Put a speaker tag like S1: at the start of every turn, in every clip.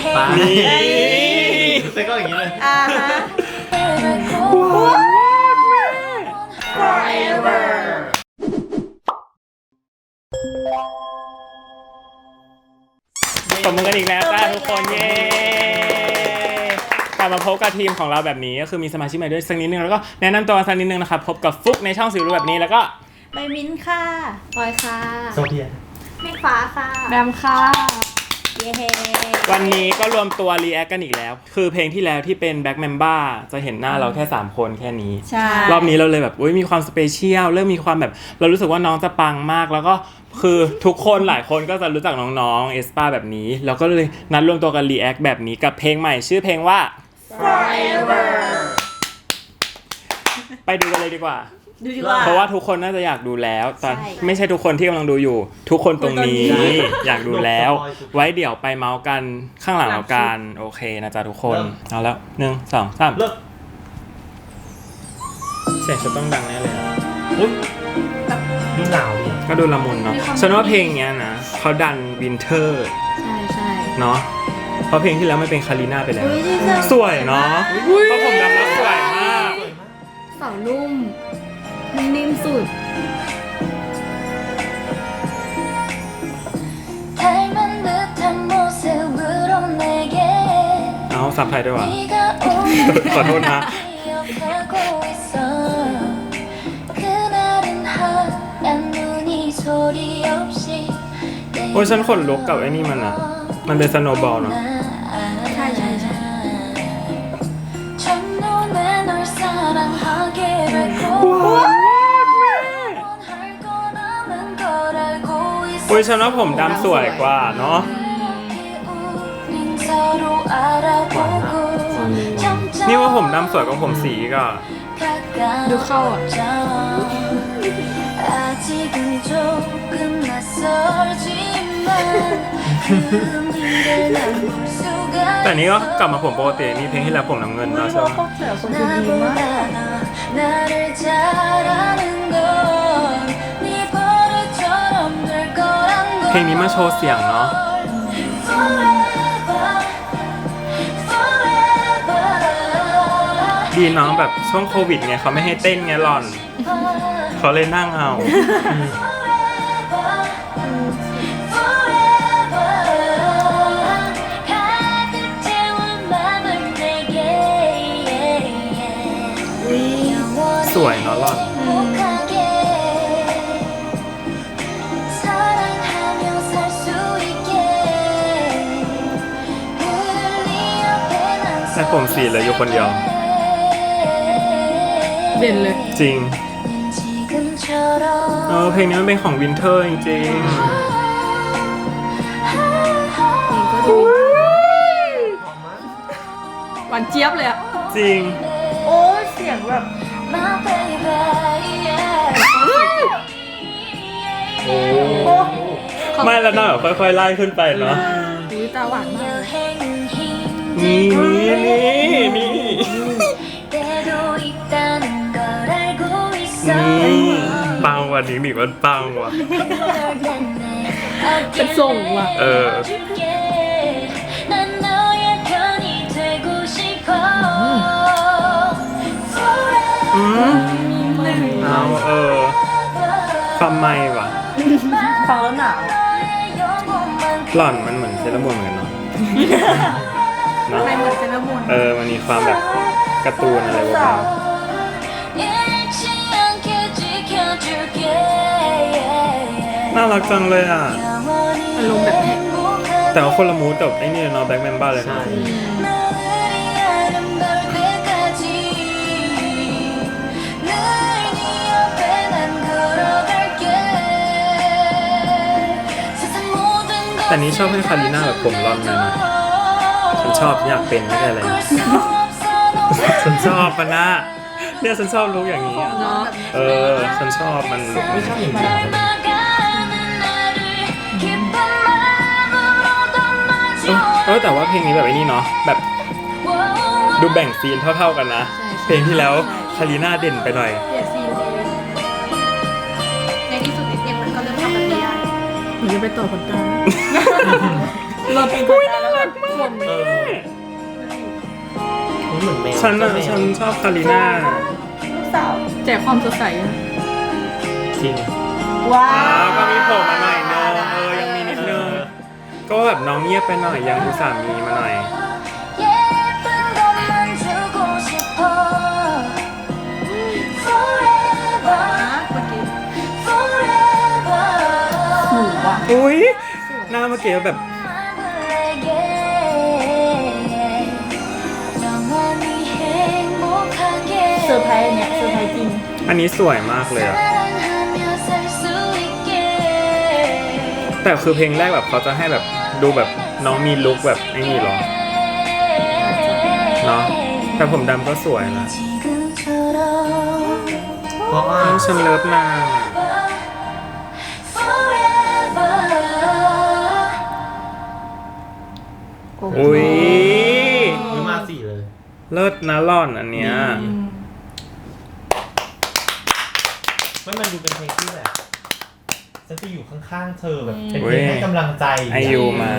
S1: เพลง
S2: ตาย
S3: นี่
S2: เซ็กก็อย่างนี้เลย
S1: อ่าฮะ
S3: ตบมือกันอีกแล้วจ้าทุกคนเย้กลับมาพบกับทีมของเราแบบนี้ก็คือมีสมาชิกใหม่ด้วยสักนิดนึงแล้วก็แนะนำตัวสักนิดนึงนะครับพบกับฟุกในช่องสิวรู้แบบนี้แล้วก็
S1: ใบมิ้นค่ะ
S4: ปอยค่ะ
S2: โซเฟีย
S1: เมฆฟ้าค่ะ
S4: แบมค่ะ
S1: เย้
S3: วันนี้ก็รวมตัวรีแอคกันอีกแล้ว คือเพลงที่แล้วที่เป็นแบ็ k เมม b บ r จะเห็นหน้าเราแค่ 3 คนแค่นี้
S1: ใช่
S3: รอบนี้เราเลยแบบอุ้ยมีความสเปเชียลเริ่มมีความแบบ เรารู้สึกว่าน้องจะปังมาก แล้วก็คือทุกคนหลายคนก็จะรู้จักน้องๆเอสปาแบบนี้เราก็เลยนัดรวมตัวกันรีแอคแบบนี้กับเพลงใหม่ชื่อเพลงว่าไปดูกันเลยดีกว่า
S1: ดูดีกว่า
S3: เพราะว่าทุกคนน่าจะอยากดูแล้วตอน
S1: ใช่
S3: ไม่ใช่ทุกคนที่กำลังดูอยู่ ทุกคนตรงนี้
S1: คนตรงนี้
S3: อยากดูแล้ว ไว้เดี๋ยวไปเมาส์กันข้างหลังแล้วกันโอเคนะจ๊ะทุกคนเอาแล้วหนึ่งสองสาม
S2: เลิก
S3: เสียงจะต้องดังแน่เลยอะ
S2: อุ๊ยดูหนาวดิ
S3: ก็ดูละมุนเนาะ
S4: มีความ
S3: ฉันว่าเพลงเนี้ยนะเขาดันวินเทอร์
S4: ใช่ใช่
S3: เนาะเพราะเพลงที่แล้วไม่เป็นคาริน่าไปแล้ว
S1: อุ๊ยดีจัง
S3: สวยเนาะเพราะผมดำแล้วสวยมาก
S4: เสานุ่ม นิ่มสุด
S5: 닮은 듯한 모습으로 내게
S3: เอาซับไทยด้วยวะ
S5: 네가 오는
S3: ขอโทษนะ
S5: 기억하고 있어 그날은 하얀 눈이 소리 없이
S3: โอ้ยฉันขนลุกกับไอ้นี่มันอ อ้ย
S5: 있어
S3: ฉันว่าผมดำสวยกว่าเนาะ
S5: 우린 서로 알아보고 점점
S3: นี่ว่าผมดำสวยกว่าผมสีอีก็
S4: ดูเข้าอ่ะ
S5: 아직은 조금 낯설지만 그 흔들 난 볼 수가
S3: แต่นี่ก็กลับมาผมปกตินี่เพลงที่แล้วผมน้ำเงินเนาะใช่ไหม
S1: แต่ละคนดูดีมาก
S5: 나보다 너 나를 잘 아는 건
S3: ลงนี้มาโชว์เสียงเนาะดีน้องแบบช่วงโควิดไงเขาไม่ให้เต้นไงหล่อน เขาเลยนั่งเอาีเลยอยู่คนเดียว
S4: เด่นเลย
S3: จริง เออเพลงนี้มันเป็นของวินเทอร์จริง
S4: หวานเจี๊ยบเลยอะ
S3: จริง
S1: โอ้เสียงแบบ
S2: โอ้
S3: ไม่แล้วน่าแบบค่อยๆไล่ขึ้นไปเนาะ
S4: ตาหวานมาก
S3: นี่นี่นี่นี่ปังว่ะนี่หนิวันปังว่ะ
S4: เป็นส่งว่ะ
S3: เออเอาเออฟังไม่ว่ะ
S1: ฟังแล้วหนาว
S3: หล่อนมันเหมือนเซรามูนเหมือนกันเนาะ นะ
S4: เอ
S3: อมันมีความแบบกระตูนอะไรบ้างน่ารักจังเลยอะ
S5: อารมณ์แบบ
S3: แต่ว่าคนละมูดกับไอ้นี่เนาะแบ็คแมนบ้าเลยนะ แต่นี้ชอบให้คาริน่าแบบผมร่อนเน่ยนะ ฉันชอบอยากเป็นไม่ใช่อะไร ฉันชอบมันนะเนี่ยฉันชอบรู้อย่างนี้อะ
S4: เะ
S3: เออ ฉันชอบมัน
S2: ไม่ชอบอย่งเอ
S3: อแต่ว่าเพลงนี้แบบนี้เนาะแบบดูแบ่งซีนเท่าๆกันนะ เพลงที่แล้วคารีน่าเด่นไปหน่อย
S4: ในที่สุดเด็กมันก็เริ่มทำแบบนี้ได้หนูจไปต่อคนกา
S1: รรอเป็นผล
S4: น
S2: เหมือนแมว
S3: ฉันน่ะ
S2: แมว
S3: ฉันชอบคาริน่า
S1: ลูกสาว
S4: แจกความสดใส
S2: จริง
S1: ว้า
S3: อ้าว วก็มีโผล่มาหน่อยนึงเออยังมีนิดนึงก็แบบน้องเงียบไปหน่อยยังดูสามีมาหน่อย
S5: 예쁜 것만 주고 싶어 Forever
S4: เมื่อกี้
S5: Forever
S1: หนูว่ะ
S3: อุ้ยหน้าเมื่อกี้แบบ
S1: ส์อันเนี้ยเซอร์ไพรส์จริง
S3: อันนี้สวยมากเลยอะแต่คือเพลงแรกแบบเขาจะให้แบบดูแบบน้องมีลุกแบบไอ้นี่หรอเนาะแต่ผมดำก็สวยนะ
S2: เพราะว่า
S3: ฉันเลิฟนางอุ้ย
S2: มาสี่เลย
S3: เลิศนะร่อนอันเนี้ย
S2: ไม่มันดูเป็นเพลงที่แบบฉันจะอยู่ข้างๆเธอแบบเป็น
S3: เว้
S2: เพล
S3: ย
S2: งให้กำลังใจ
S3: ไอยูมา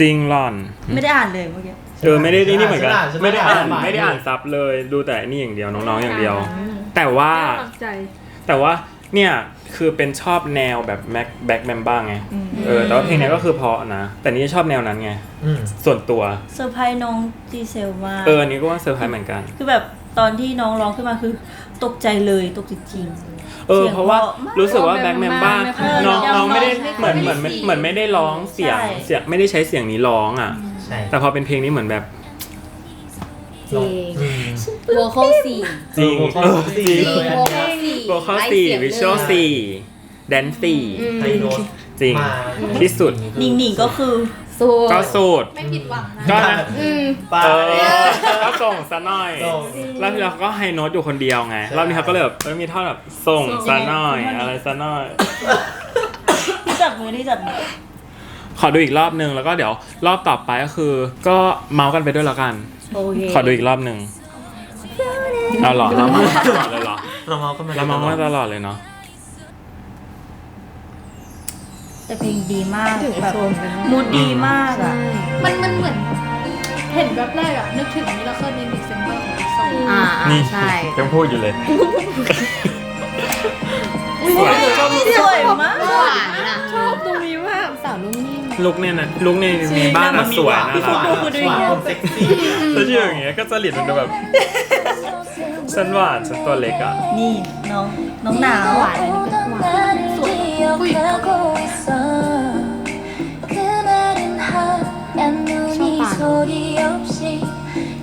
S3: จริงล่อน
S1: ไม่ได้อ่านเลยเมื่อกี้
S3: เออไม่ได้นี่เหมือนกัน
S2: ฉั
S3: ไม่ได้อ่าน
S2: ฉั
S3: ไม่ได้อ่านซับเลยดูแต่นี่อย่างเดียวน้องๆอย่างเดียว แต่ว่า
S4: ตั้งใจ
S3: แต่ว่าเนี่ยคือเป็นชอบแนวแบบแม็กแบ็กแมมบ้างไงเออแต่ว่าเพลงนี้ก็คือเพราะนะ แต่นี่ชอบแนวนั้นไง
S2: อืม
S3: ส่วนตัว
S1: เซอร์ไพรส์น้องจีเซลมาก
S3: เอออันนี้ก็ว่าเซอร์ไพรส์เหมือนกัน
S1: คือแบบตอนที่น้องร้องขึ้นมาคือ ตกใจเลยตกจริง
S3: เออ
S1: เสียง
S3: เพราะว่า
S1: เพราะมาก
S3: รู้สึกว่าแบ็กแมมบ้า
S4: ไม่ค่อย
S3: น้อง
S1: ยัง
S3: น้องไม่ได้
S1: ไม่
S3: เหมือน
S1: ค่อย
S3: เหมือน
S1: มี
S3: เหมือนไม่ได้ร้องเสียง
S1: ใช่
S3: เสียงไม่ได้ใช้เสียงนี้ร้องอะ
S2: ใช่
S3: แต่พอเป็นเพลงนี้เหมือนแบบ
S6: จริง
S2: อืม
S6: โวคอลสี่
S3: จริง
S2: เออ
S3: จริง
S2: เลยอัน
S6: โว
S2: เนี้
S6: คอยลสี่
S3: โวคอลสี่วิชวลสี่แดนสี่
S2: ไฮโน้ต
S3: จริง
S2: มา
S3: ที่สุด
S1: ๆนิ่งๆก็คือ
S6: สู
S3: ก็สูตร
S4: ไม่ผิดหวังนะ
S3: ก็นะ
S6: อืม
S2: ปา
S3: เออก็ส่งซะหน่อย
S2: ส่ง
S3: รอบที่แล้วเขาก็ไฮโน้ตอยู่คนเดียวไง รอบนี้เขาก็เลยแบบเอ้ยมีท่อนแบบส่งซะหน่อย อะไรซะหน่อย
S1: ที่จับมือที่จับมือ
S3: ขอดูอีกรอบนึงแล้วก็เดี๋ยวรอบต่อไปก็คือ ก็เมาส์กันไปด้วยแล้วกัน
S1: โอเค
S3: ขอดูอีกรอบหนึ่งเอาเหรอเราเมาส์กันตลอดเลยเหรอ
S2: เราเมาก็มา
S3: เราเมาส์กันตลอดเลยเนาะ
S1: แต่เพลงดีมาก
S4: ถึง
S1: แบบ
S4: โซนกัน
S1: มูดดีมากอะ
S4: มันมันเหมือน เห็นแบบแรกอะนึกถึงมิราเคิลในดิเซมเบอร์ของอีกสอง
S6: อ่า
S3: นี่
S6: ใช่
S3: ยังพูดอยู่เลย
S1: สวยสวยมาก
S6: หวานอะ
S4: ชอบตรงนี้มาก
S6: สาวนุ่มนิ่ม
S3: ลุกเนี่ยนะลุกในในบ้านมันสวยน่า
S2: หวา
S3: รั
S2: น
S3: ก
S2: หวานความเซ็กซี่
S3: แล้วที่อย่างเงี้ยก็จริตมันดูแบบฉันหวานฉันตัวเล็กอะ
S1: นี่น้องน้องหนาว
S6: หวานอันนี้ก็หวาน
S5: 나를 기억하고 있어 그날은 하얀 눈이 소리 없이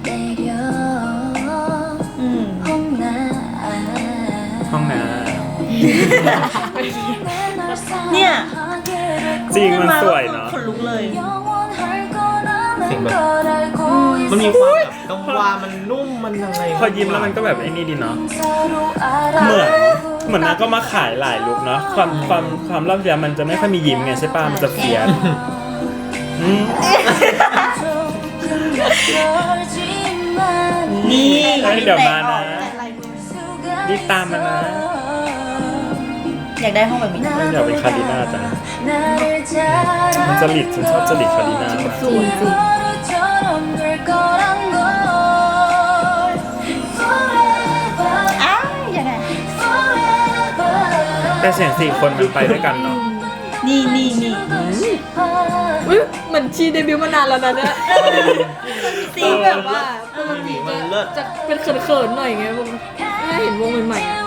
S5: 내려
S1: อืม
S5: 홈나
S3: ห้องน้
S1: เนี่ย
S3: จริงมันสวยเนอะ
S1: ขนลุกเลย
S2: เสียงแบบ มันมีความแบบกังวานมันนุ่มมันยังไง ำ
S3: พอยิ้มแล้วมันก็แบบไอ้นี่ดีเนาะ เห
S5: เห
S3: มื
S5: มื
S3: อ
S5: อน น
S3: เหมือนนางก็มาขายหลายลุกเนาะความความความรอบเดียวมันจะไม่ค่อยมียิ้มไงใช่ป่ะมันจะเฟียสอืม
S1: นี่
S3: เฮ้ยเดี๋ยวมานะรีบตามมานะ
S1: อยากได้ห้องแบบนี้
S3: อยากเป็นคาริน่าจังมันจริตฉันชอบจริตคาริน่า
S6: สูงจริ
S3: แต่เสียงสี่คนมันไปด้วยกันเนาะ
S1: นี่นี่นี่
S4: อุ้ยเหมือนชีเดบิวต์มานานแล้วนะเนี่ย
S1: ซี
S4: คือ
S1: แบ
S4: แบบบ
S1: ว่า
S4: ว่าปกติ
S2: มันเลิศ
S4: จะเป็นเขินๆหน่อยไงวงไม่เห็นวงใหม่ๆอะ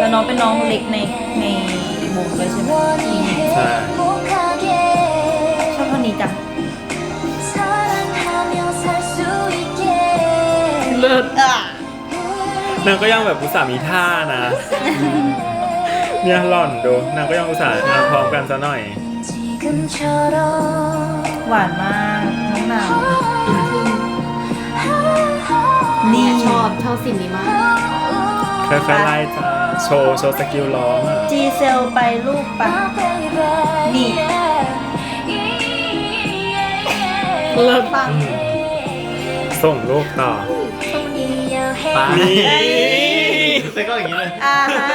S1: แล้วน้องเป็นน้องเล็กในในวงด้วยใช่ไหม
S3: ใช่
S1: ชอบท่อนนี้จัง
S4: เลิศ
S1: อะ
S3: นางก็ยังแบบอุตส่าห์มีท่านะ เนี่ยหล่อนดูนางก็ยังอุตส่าห์มาพร้อมกันซะหน่อย
S1: หวานมากน้องหนาวนี่
S6: ชอบชอบสิ่งนี้มาก
S3: ค่อยๆไล่จ้าโชว์โชว์สกิลร้องอะ
S1: จีเซลไปลูกปะนี่
S4: เลิศ ปัง
S2: อืม
S3: ส่งลูกต่อ
S2: ปา
S3: นี่
S2: เซ็กก็อย่างนี้เลย
S1: อ่าฮะ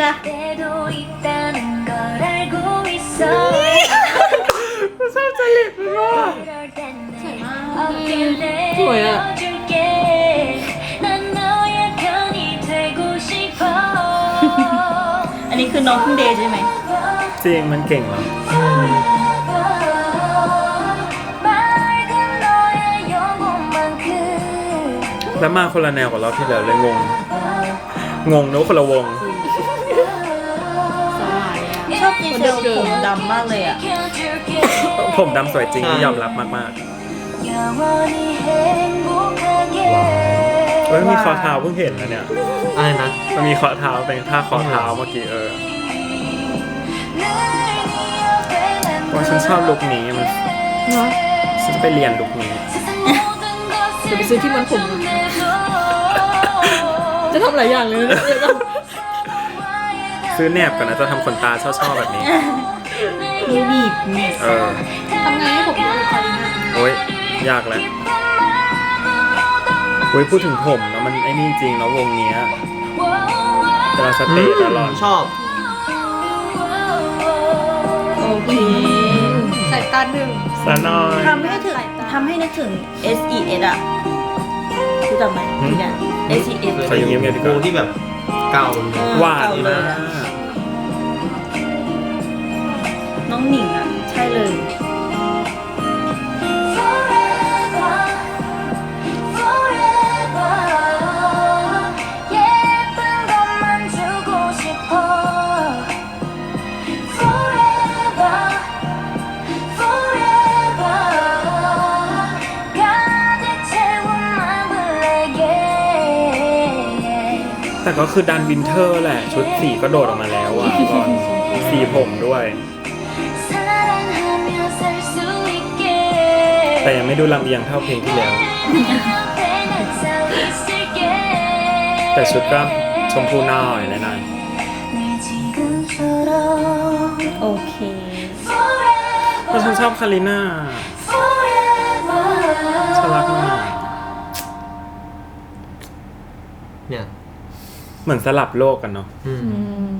S1: นะ
S5: 때도 있다는 걸 알고 있어
S3: ชอบจ จริตมาก
S4: สวยมาก
S6: สวยอะ
S5: 난 너의 편이 되고 싶어
S1: อันนี้คือน้องเพิ่งเดย์ใช่ไหม
S3: จริงมันเก่งเหร แล้วมาคนละแนวกับเราที่แล้วเลยงง งงเนอะคนละวง
S1: ชอบกินเซลล์ผมดำมากเลยอะ
S3: ผมดำสวยจริงที่ยอมรับมากๆแล้วมีคอเท้าเพิ่งเห็นนะเนี่ย
S2: อะไรนะ
S3: มันมีคอเท้าเป็นท่าคอเท้าเมื่อกี้เออว่าฉันชอบลุคนี้มัน
S6: เนาะ
S3: ฉันจะไปเรียนลุคนี้
S6: เดี๋ยวไปซื้อที่มันผมจะทำหลายอย่างเลยนะเดี๋ยวก่อน
S3: ซื้อแนบก่อนนะจะทำขนตาชอบๆแบบนี้
S1: มีบีบเนี่ย
S3: เออ
S4: ทำไงให้ผมดูคาริน่า
S3: โอ้ยยากเลยโอ้ยพูดถึงผมแล้วมันไอ้นี่จริงแล้ววงเนี้ยเวลาสเตจตลอด
S2: ชอบ
S1: โอเค
S4: สายตาหนึ่ง
S3: ซะหน่อย
S1: ทำให้ถึง ทำให้นึกถึง S E S อะรู้จักไหม
S3: หืม
S1: เนี่ย S E S
S3: ขออยู่เงียบๆดีกว่า
S2: วงที่แบบเก่าเลย
S3: หวาน
S1: เก่าเล
S3: มาย
S1: อะ
S3: ก
S1: น้องหนิงอะ ใช่เลย
S3: แต่ก็คือดันวินเทอร์แหละ ชุดสีก็โดดออกมาแล้วอะก่อนสีผมด้วย แต่ยังไม่ดูลำเอียงเท่าเพลงที่แล้ว แต่ชุดก็ชมพูน้อยแน่นอน
S1: โอเค
S3: เพราะฉันชอบคาริน่าฉันรักมาก
S2: เนี่ย
S3: เหมือนสลับโลกกันเนาะ
S2: อืม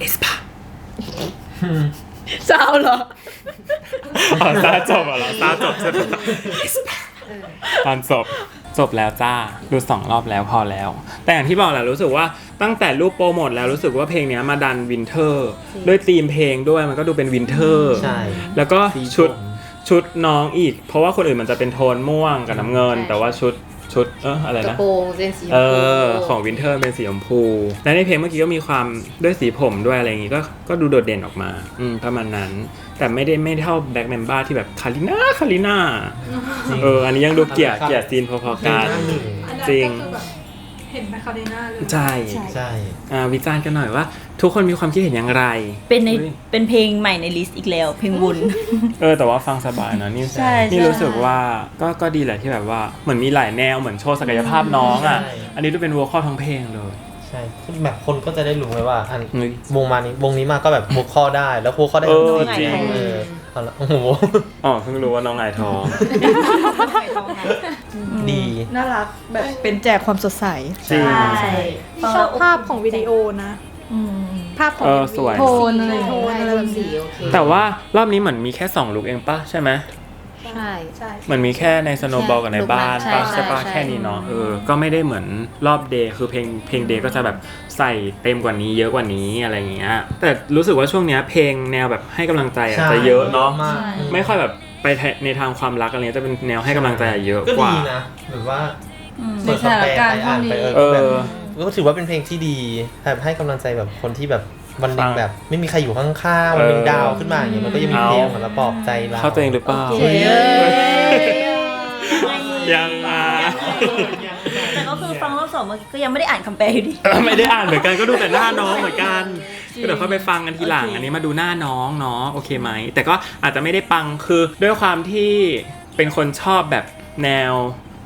S3: เอสปา
S6: เจ้าเหรอ
S3: อ๋อซาจบเหรอซาจบใช่ไหมตอนจบจบแล้วจ้าดูสองรอบแล้วพอแล้ว แต่อย่างที่บอกแหละรู้สึกว่าตั้งแต่รูปโปรโมทแล้วรู้สึกว่าเพลงเนี้ยมาดันวินเทอร์ด้วยธีมเพลงด้วยมันก็ดูเป็นวินเทอร์
S2: ใช่
S3: แล้วก็
S2: สี
S3: ชุด
S2: ผม
S3: ชุดน้องอีก เพราะว่าคนอื่นมันจะเป็นโทนม่วงกับน้ำเงิน
S6: ใช่
S3: แต่ว่าชุด ชุดเอออะไร
S6: กระ
S3: นะ
S6: โปรงเป็นสีชม
S3: เอ
S6: พู
S3: อของวินเทอร์เป็นสีชมพู และในเพลงเมื่อกี้ก็มีความด้วยสีผมด้วยอะไรอย่างงี้ก็ก็ดูโดดเด่นออกมา อืมประมาณนั้น แต่ไม่ได้ไม่เท่าแบ็กเมมบ้าที่แบบคาริน่าคาริน่าเอออันนี้ยังดูเกลียดเกลียดซีนพอๆกัน
S2: หน้าหนึ่ง
S4: อันนั้น
S3: จริง
S4: ก็คือแบบ เห็นไหมคาริน่าเลย
S3: ใช่
S2: ใช่
S3: อ่าวิจารณ์กันหน่อยว่า ทุกคนมีความคิดเห็นอย่างไร
S1: เป็นใน
S3: เฮ้ย
S1: เป็นเพลงใหม่ในลิสต์อีกแล้ว เพลงวุน
S3: เออแต่ว่าฟังสบายนะนี่
S1: ใช่
S3: นี่
S1: ใช่
S3: รู้สึกว่าก็ก็ดีแหละที่แบบว่าเหมือนมีหลายแนวเหมือนโชว์ศักยภาพน้องอะ
S2: ใช่
S3: อันนี้ดูเป็นวัวข้อทั้งเพลงเลย
S2: ใช่แบบคนก็จะได้รู้ไงว่าอัน
S3: เฮ้ย
S2: วงมานี้วงนี้มาก็แบบบุกข้อได้แล้วพวกข้อได้
S3: เออ
S2: ทั้
S3: จริง
S2: เออเอาละโอ้โห
S3: อ๋อเพิ่งรู้ว่าน้องไอายทอง
S2: ดี
S7: น่ารักแบบเป็นแจกความสดใส
S3: จริง
S1: ใช่
S4: ชอบภาพของวิดีโอนะ
S1: อืม
S4: ภาพของ
S3: เออ
S4: MV
S3: สวย
S4: โทนอะไร
S6: ใช่
S4: โทนอะไรแบบ
S6: สี
S4: นี้
S6: โอเค
S3: แต่ว่ารอบนี้เหมือนมีแค่2ลุกเองปะใช่ไหม
S6: ใช่
S4: ใช่
S3: เหมือนมีแค่ในสโนว์บอลกับในบ้าน
S6: ใช่
S3: ปะ
S6: ใช่
S3: ใช่ปะ
S6: ใช่
S3: แค่นี้เนาะเออก็ไม่ได้เหมือนรอบเดย์คือเพลงเพลงเดย์ก็จะแบบใส่เต็มกว่านี้เยอะกว่านี้อะไรอย่างเงี้ยแต่รู้สึกว่าช่วงเนี้ยเพลงแนวแบบให้กำลังใจอะ
S2: ใช่
S3: จะเยอะเนาะ
S2: มาก
S3: ไม่ค่อยแบบไปในทางความรักอะไรเงี้ยจะเป็นแนวให้กำลังใจอะเยอะ
S2: ก็
S3: กว่า
S2: ดีนะแบบว่า
S1: อืม
S2: เปิดคำแปลไปอ่านไปเออ
S3: เอ
S2: แบบ
S3: อ
S2: ก็ถือว่าเป็นเพลงที่ดีแบบให้กำลังใจแบบคนที่แบบ วันหนึ่ง
S3: ฟัง
S2: แบบ ไม่มีใครอยู่ข้างๆวันหนึ่ง
S3: เออ
S2: ดาวขึ้นมาอย่างเงี้ยมันก็ยังมี
S3: เอา
S2: เพลงมาปลอบใจเรา
S3: เข้าตัวเองหรือเปล่า
S6: เฮ้ย
S3: ยังอะ
S1: แต่ก็คือฟังรอบสองเมื่อกี้ก็ยังไม่ได้อ่านคำแปลอยู่ดี
S3: ไม่ได้อ่านเหมือนกันก็ดูแต่หน้าน้องเหมือนกันก็เดี๋ยวค่อยไปฟังกันทีหลัง อันนี้มาดูหน้าน้องเนาะโอเคไหม แต่ก็อาจจะไม่ได้ปังคือด้วยความที่เป็นคนชอบแบบแนว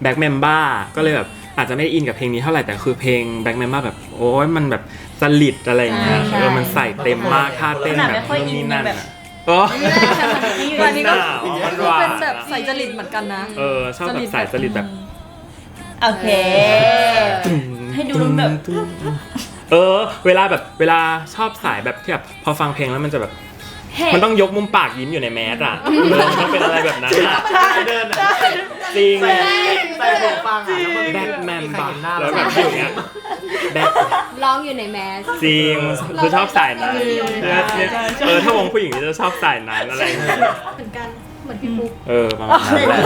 S3: แบ็กเมมบ้าก็เลยแบบอาจจะไม่ได้อินกับเพลงนี้เท่าไหร่แต่คือเพลงแบ็กเมมบ้าแบบโอ้ยมันแบบ จริตอะไรอย่างเงี้ย
S6: ใช่
S3: เออมันใส่เต็มมากท่าเต้น
S1: ขนาด
S3: แบ
S1: ไม่
S3: บ
S1: ค่อย
S3: นู่น
S1: อิน
S3: นี่นั่น
S1: แบบ
S3: อะโอ้
S7: อันนี้ก็
S3: หาวมันหวา
S7: เป็น
S3: น
S7: แบบใส่จริตเหมือนกันนะ
S3: เออชอบแบบใส่จริตแบบ
S1: โอเค ให้ดูแบบ
S3: เออ เวลาแบบเวลาชอบสายแบบที่แบบพอฟังเพลงแล้วมันจะแบบ มันต้องยกมุมปากยิ้มอยู่ในแมสอะเออมันต้องเป็นอะไรแบบนั้นอะ
S2: เดินอะ
S3: จริง
S2: ใส่หูฟังอะแล้วมัน
S3: แบทแมน
S2: ใคร
S3: บัก
S2: เห็นหน้า
S3: แล้ว
S2: เรา
S3: แบบอยู่อย่างเงี้ยแบท
S1: ร้องอยู่ในแมส
S3: จริงคือชอบสายนั้นเออถ้าวงผู้หญิงนี่จะชอบสายนั้นอะไรอย่างเงี้ย
S4: เหมือนกัน เหมือนพี่ปุ๊ก
S3: เออประมาณนั้นแหละ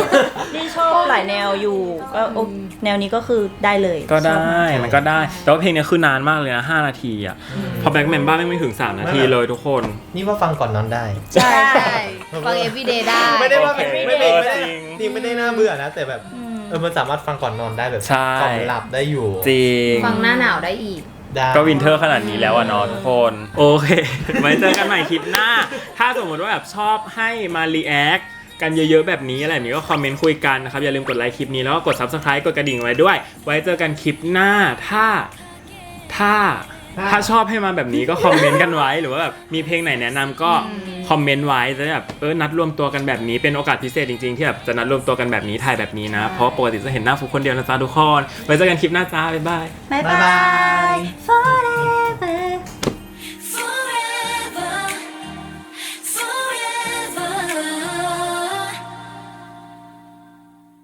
S1: นี่ชอบหลายแนวอยู่ก็โอแนวนี้ก็คือได้เลย
S3: ก็ได้ มันก็ได้ แต่ว่าเพลงเนี้ยคือนานมากเลยนะ 5 นาทีอะ พอแบ็กแมนบ้าไม่ถึง 3 นาทีเลยทุกคน
S2: นี่ว่าฟังก่อนนอนได้
S1: ใช่ ฟัง everyday ได้
S2: ไม่ได้ว่า
S3: โอเค
S2: ไม่ได้ไม่ได้
S3: จริง
S2: จริงไม่ได้น่าเบื่อนะ แต่แบบเออมันสามารถฟังก่อนนอนได้แบบ
S3: ใช่
S2: ก่อนหลับได้อยู่
S3: จริง
S1: ฟังหน้าหนาวได้อีก
S2: ได้
S3: ก็วินเทอร์ขนาดนี้แล้วอะเนาะทุกคน โอเค ไว้เจอกันใหม่คลิปหน้า ถ้าสมมติว่าแบบชอบให้มารีแอคกันเยอะๆแบบนี้อะไรแบบนี้ก็คอมเมนต์คุยกันนะครับ อย่าลืมกดไลค์คลิปนี้แล้วก็กด subscribe กดกระดิ่งไว้ด้วย ไว้เจอกันคลิปหน้าถ้าถ้าถ้าชอบให้มาแบบนี้ก็คอมเมนต์กันไว้หรือว่าแบบมีเพลงไหนแนะนำก็ คอมเมนต์ไว้จะได้แบบเออนัดรวมตัวกันแบบนี้เป็นโอกาสพิเศษจริงๆที่แบบจะนัดรวมตัวกันแบบนี้ถ่ายแบบนี้นะ เพราะปกติจะเห็นหน้าฟุกคนเดียวนะจ๊ะทุกคนไว้เจอกันคลิปหน้าจ้าบ๊ายบาย
S1: บ๊าย
S2: บ๊าย
S1: บา
S2: บายย